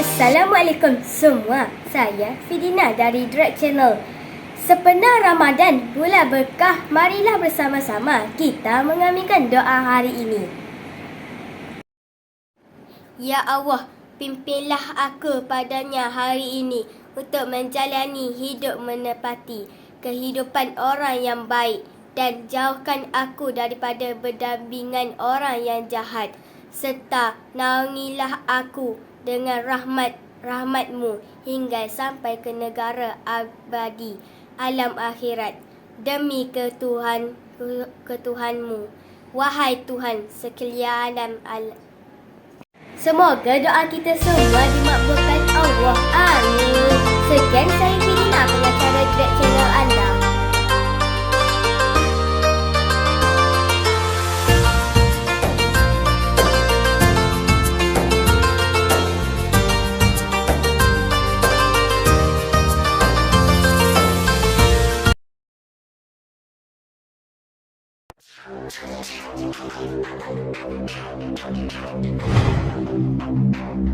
Assalamualaikum semua. Saya Fidina dari Drag Channel. Sepenuh Ramadan, bulan berkah, marilah bersama-sama kita mengaminkan doa hari ini. Ya Allah, pimpinlah aku padanya hari ini untuk menjalani hidup menepati kehidupan orang yang baik dan jauhkan aku daripada berdampingan orang yang jahat. Serta naungilah aku dengan rahmat rahmatmu hingga sampai ke negara abadi alam akhirat. Demi ketuhan ketuhanmu wahai Tuhan sekalian alam al Semoga doa kita semua dimakbulkan Allah. Amin. Sekian saya Fidina pengacara Drag Channel anda. Terima kasih menonton! Thank you.